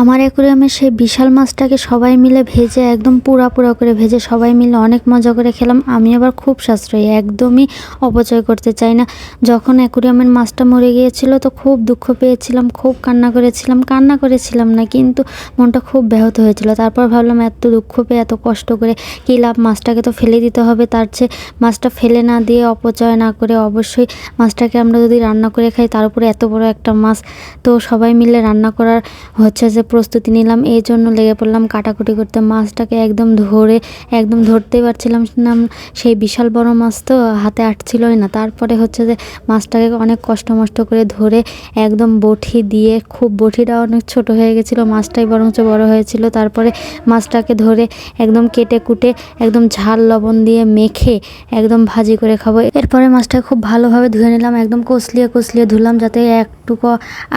আমার অ্যাকুরিয়ামে সেই বিশাল মাছটাকে সবাই মিলে ভেজে, একদম পুরা পুরা করে ভেজে সবাই মিলে অনেক মজা করে খেলাম। আমি আবার খুব সাশ্রয়ী, একদমই অপচয় করতে চাই না। যখন অ্যাকুরিয়ামের মাছটা মরে গিয়েছিল তো খুব দুঃখ পেয়েছিলাম, খুব কান্না করেছিলাম কান্না করেছিলাম না, কিন্তু মনটা খুব ব্যাহত হয়েছিল। তারপর ভাবলাম এত দুঃখ পেয়ে, এত কষ্ট করে কী লাভ, মাছটাকে তো ফেলে দিতে হবে। তার চেয়ে মাছটা ফেলে না দিয়ে অপচয় না করে অবশ্যই মাছটাকে আমরা যদি রান্না করে খাই, তার উপরে এত বড় একটা মাছ। তো সবাই মিলে রান্না করার হচ্ছে যে প্রস্তুতি নিলাম। এই জন্য লেগে পড়লাম কাটাকুটি করতে। মাছটাকে একদম ধরে, একদম ধরতেই পারছিলাম না। সেই বিশাল বড় মাছ তো হাতে আটছিলই না। তারপরে হচ্ছে যে মাছটাকে অনেক কষ্ট মষ্ট করে ধরে একদম বটি দিয়ে, খুব বটিটা অনেক ছোট হয়ে গেছিল, মাছটাই বরঞ্চ বড় হয়েছিল। তারপরে মাছটাকে ধরে একদম কেটে কুটে, একদম ঝাল লবণ দিয়ে মেখে একদম ভাজি করে খাব। এরপরে মাছটা খুব ভালোভাবে ধুয়ে নিলাম, একদম কষলিয়ে কষলিয়ে ধুলাম যাতে একটুকু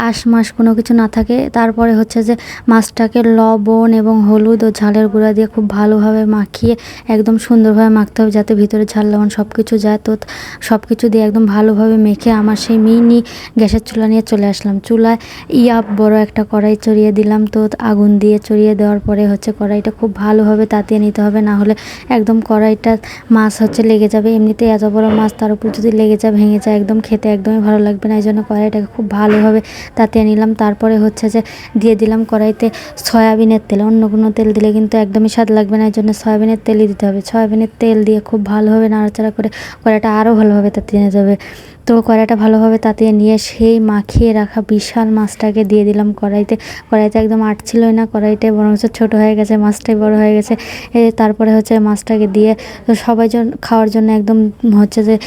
আশ মাস কোনো কিছু না থাকে। তারপরে হচ্ছে যে মাছটাকে লবণ এবং হলুদ ও ঝালের গুঁড়া দিয়ে খুব ভালোভাবে মাখিয়ে একদম সুন্দরভাবে মাখতে হবে যাতে ভিতরে ঝাল, লবণ সব কিছু যায়। তো সব কিছু দিয়ে একদম ভালোভাবে মেখে আমার সেই মিনি গ্যাসের চুলা নিয়ে চলে আসলাম। চুলায় ইয়াপ বড় একটা কড়াই চড়িয়ে দিলাম। তো আগুন দিয়ে চড়িয়ে দেওয়ার পরে হচ্ছে কড়াইটা খুব ভালোভাবে তাতিয়ে নিতে হবে। না হলে একদম কড়াইটা মাছ হচ্ছে লেগে যাবে। এমনিতে এত বড় মাছ তার উপর যদি লেগে যায়, ভেঙে যায়, একদম খেতে একদমই ভালো লাগবে না। এই জন্য কড়াইটাকে খুব ভালোভাবে তাতিয়ে নিলাম। তারপরে হচ্ছে যে দিয়ে দিলাম কড়াইতে সয়াবিনের তেল, অন্য কোনো তেল দিলে কিন্তু একদমই স্বাদ লাগবে না এই জন্য সয়াবিনের তেলই দিতে হবে। সয়াবিনের তেল দিয়ে খুব ভালোভাবে নাড়াচাড়া করে কড়াইটা আরও ভালোভাবে তাতে নিয়ে হবে তো কড়াইটা ভালোভাবে তাতিয়ে নিয়ে সেই মাখিয়ে রাখা বিশাল মাছটাকে দিয়ে দিলাম কড়াইতে। কড়াইতে একদম আটছিলই না কড়াইটা বরং ছোটো হয়ে গেছে, মাছটাই বড় হয়ে গেছে। তারপরে হচ্ছে মাছটাকে দিয়ে তো সবাই খাওয়ার জন্য একদম হচ্ছে যে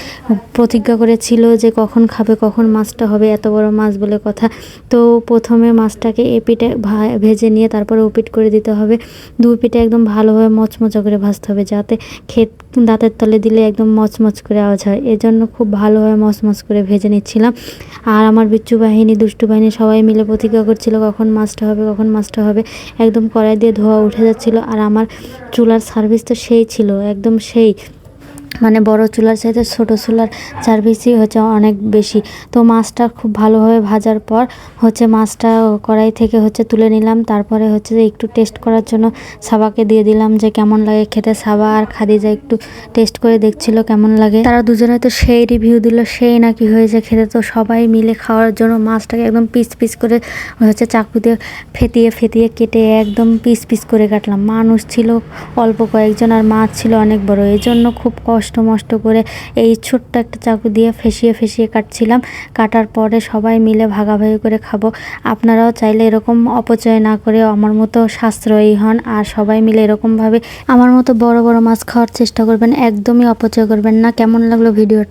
প্রতিজ্ঞা করেছিল যে কখন খাবে, কখন মাছটা হবে, এত বড় মাছ বলে কথা। তো প্রথমে মাছটাকে এ পিঠে ভা- ভেজে নিয়ে তারপরে ওপিট করে দিতে হবে। দু পিঠে একদম ভালোভাবে মচমচা করে ভাজতে হবে যাতে ক্ষেত দাঁতের তলে দিলে একদম মচমচ করে আওয়াজ হয়। এজন্য খুব ভালোভাবে মচমচ করে ভেজে নিচ্ছিলাম। আর আমার বিচ্ছু বাহিনী, দুষ্টু বাহিনী সবাই মিলে প্রতিজ্ঞা করছিল, কখন মাছটা হবে, কখন মাছটা হবে। একদম কড়াই দিয়ে ধোয়া উঠে যাচ্ছিল। আর আমার চুলার সার্ভিস তো সেই ছিল, একদম সেই। মানে বড় চুলার চাইতে ছোটো চুলার সার্ভিসই হচ্ছে অনেক বেশি। তো মাছটা খুব ভালোভাবে ভাজার পর হচ্ছে মাছটা কড়াই থেকে হচ্ছে তুলে নিলাম। তারপরে হচ্ছে যে একটু টেস্ট করার জন্য সাবাকে দিয়ে দিলাম যে কেমন লাগে খেতে। সাবা আর খাদিজা একটু টেস্ট করে দেখছিল কেমন লাগে। তারা দুজনে তো সেই রিভিউ দিল, সেই নাকি হয়েছে খেতে। তো সবাই মিলে খাওয়ার জন্য মাছটাকে একদম পিস পিস করে হচ্ছে চাকু দিয়ে ফেটিয়ে ফেটিয়ে কেটে একদম পিস পিস করে কাটলাম। মানুষ ছিল অল্প কয়েকজন আর মাছ ছিল অনেক বড়। এই জন্য খুব কষ্ট মষ্ট করে এই ছোট্ট একটা চাকু দিয়ে ফেসিয়ে ফেসিয়ে কাটছিলাম। কাটার পরে সবাই মিলে ভাগাভাগি করে খাব। আপনারাও চাইলে এরকম অপচয় না করে আমার মতো সাশ্রয়ী হন আর সবাই মিলে এরকমভাবে আমার মতো বড় বড় মাছ খাওয়ার চেষ্টা করবেন। একদমই অপচয় করবেন না। কেমন লাগল ভিডিওটা?